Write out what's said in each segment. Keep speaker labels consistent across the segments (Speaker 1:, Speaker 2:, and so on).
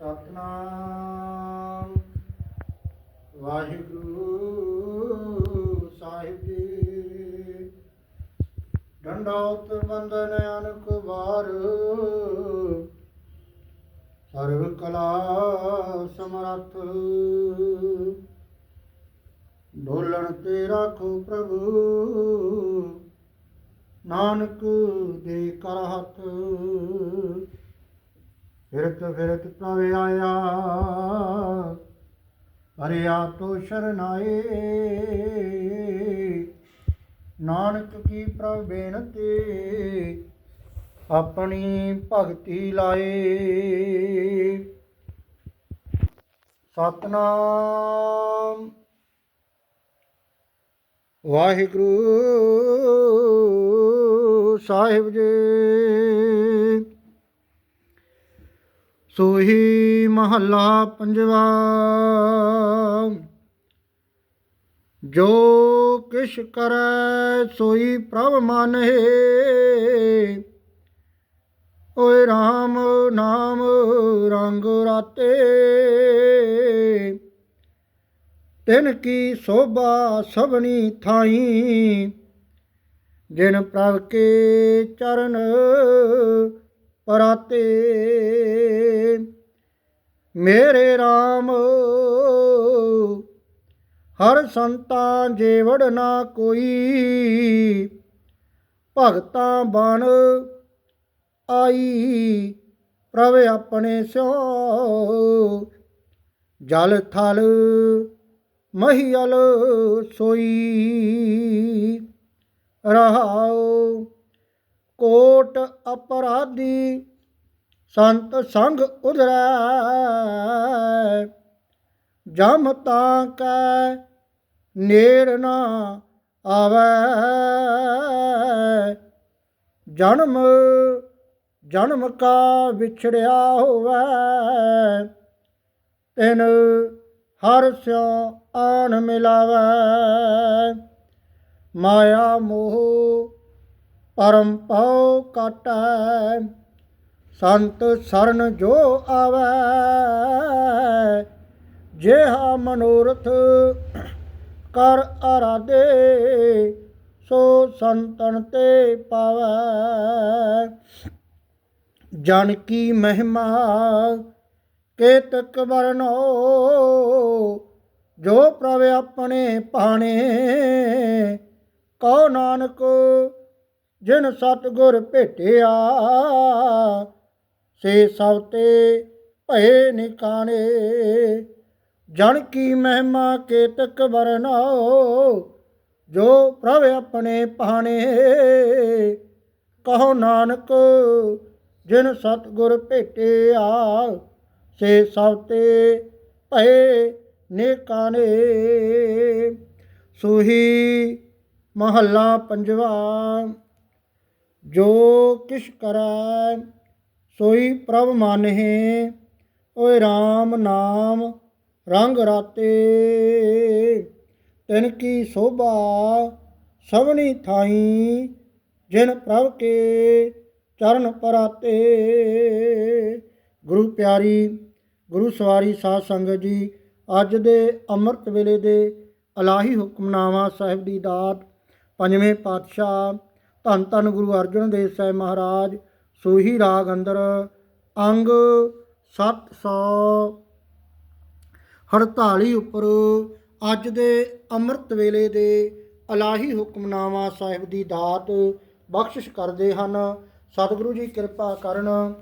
Speaker 1: ਸਤਨਾਮ। ਵਾਹਿਗੁਰੂ ਸਾਹਿਬ ਜੀ। ਡੰਡੋਤ ਬੰਦਨ ਅਨਕ ਵਾਰ। ਸਰਵ ਕਲਾ ਸਮਰੱਥ। ਢੋਲਣ ਤੇ ਰਾਖੋ ਪ੍ਰਭੂ। ਨਾਨਕ ਦੇ ਕਰ ਹੱਥ। ਫਿਰਤ ਫਿਰਤ ਪ੍ਰਭ ਆਇਆ। ਹਰਿਆ ਤੋ ਸ਼ਰਨਾਏ ਨਾਨਕ ਕੀ ਪ੍ਰਭ ਬੇਨਤੀ, ਆਪਣੀ ਭਗਤੀ ਲਾਏ। ਸਤਨਾਮ। ਵਾਹਿਗੁਰੂ ਸਾਹਿਬ ਜੀ। ਸੋਹੀ ਮਹੱਲਾ ਪੰਜਵਾ। ਜੋ ਕਿਛ ਕਰੈ ਸੋਈ ਪ੍ਰਭ ਮਾਨਹਿ। ਓਏ RAM ਨਾਮ ਰੰਗ ਰਾਤੇ। ਤਿਨ ਕੀ ਸੋਭਾ ਸਭਨੀ ਥਾਈ। ਜਿਨ ਪ੍ਰਭ ਕੇ ਚਰਨ ਰਾਤੇ ਮੇਰੇ RAM ਹਰ ਸੰਤਾਂ ਜੇਵੜ ਨਾ ਕੋਈ। ਭਗਤਾਂ ਬਣ ਆਈ, ਪ੍ਰਭ ਆਪਣੇ ਸਿਓ। ਜਲ ਥਲ ਮਹੀਲ ਸੋਈ। ਰਹਾਓ ਕੋਟ ਅਪਰਾਧੀ ਸੰਤ ਸੰਗ ਉਧਰੈ। ਜਮ ਤਾਂ ਕੈ ਨੇੜ ਨਾ ਆਵੈ। ਜਨਮ ਜਨਮ ਕਾ ਵਿਛੜਿਆ ਹੋਵੇ। ਤਿਨ ਹਰ ਸਿਉ ਆਨ ਮਿਲਾਵੈ। ਮਾਇਆ ਮੋਹ ਪਰਮ ਪਉ ਕਾਟੈ। ਸੰਤ ਸਰਨ ਜੋ ਆਵੈ, ਜਿਹਾ ਮਨੋਰਥ ਕਰ ਆਰਾਧੇ, ਸੋ ਸੰਤਨ ਤੇ ਪਾਵੈ। ਜਨ ਕੀ ਮਹਿਮਾ ਕੇਤਕ ਵਰਨੋ ਜੋ ਪ੍ਰਭ ਆਪਣੇ ਪਾਣੇ, ਕਉ ਨਾਨਕ ਜਿਨ ਸਤਗੁਰ ਭੇਟਿਆ, ਸੇ ਸਭ ਤੇ ਭਏ ਨਿਕਾਣੇ। ਜਨ ਕੀ ਮਹਿਮਾ ਕੇਤਕ ਵਰਨਾਓ ਜੋ ਪ੍ਰਭ ਆਪਣੇ ਪਾਣੇ। ਕਹੋ ਨਾਨਕ, ਜਿਨ ਸਤਗੁਰ ਭੇਟਿਆ, ਸੇ ਸਭ ਤੇ ਭਏ ਨਿਕਾਣੇ। ਸੋਹੀ ਮਹੱਲਾ ਪੰਜਵਾ। ਜੋ ਕਿਛ ਕਰੈ, ਸੋਈ ਪ੍ਰਭ ਮਾਨਹਿ, ਓਏ RAM ਨਾਮ ਰੰਗ ਰਾਤੇ। ਤਿਨ ਕੀ ਸੋਭਾ ਸਭਨੀ ਥਾਈ, ਜਿਨ ਪ੍ਰਭ ਕੇ ਚਰਨ ਪਰਾਤੇ। ਗੁਰੂ ਪਿਆਰੀ, ਗੁਰੂ ਸਵਾਰੀ ਸਾਧ ਸੰਗਤ ਜੀ, ਅੱਜ ਦੇ ਅੰਮ੍ਰਿਤ ਵੇਲੇ ਦੇ ਅਲਾਹੀ ਹੁਕਮਨਾਮਾ ਸਾਹਿਬ ਦੀ ਦਾਤ ਪੰਜਵੇਂ ਪਾਤਸ਼ਾਹ ਧੰਨ ਧੰਨ ਗੁਰੂ ਅਰਜਨ ਦੇਵ ਸਾਹਿਬ ਮਹਾਰਾਜ, ਸੋਹੀ ਰਾਗ ਅੰਦਰ, ਅੰਗ 748 ਉੱਪਰ, ਅੱਜ ਦੇ ਅੰਮ੍ਰਿਤ ਵੇਲੇ ਦੇ ਅਲਾਹੀ ਹੁਕਮਨਾਮਾ ਸਾਹਿਬ ਦੀ ਦਾਤ ਬਖਸ਼ਿਸ਼ ਕਰਦੇ ਹਨ। ਸਤਿਗੁਰੂ ਜੀ ਕਿਰਪਾ ਕਰਨ,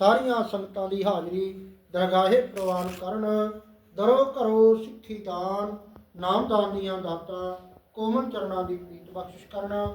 Speaker 1: ਸਾਰੀਆਂ ਸੰਗਤਾਂ ਦੀ ਹਾਜ਼ਰੀ ਦਰਗਾਹੇ ਪ੍ਰਵਾਨ ਕਰਨ। ਦਰੋ ਘਰੋ ਸਿੱਖੀ ਦਾਨ ਨਾਮਦਾਨ ਦੀਆਂ ਦਾਤਾਂ ਕੋਮਨ ਚਰਨਾਂ ਦੀ ਪ੍ਰੀਤ ਬਖਸ਼ਿਸ਼ ਕਰਨਾ।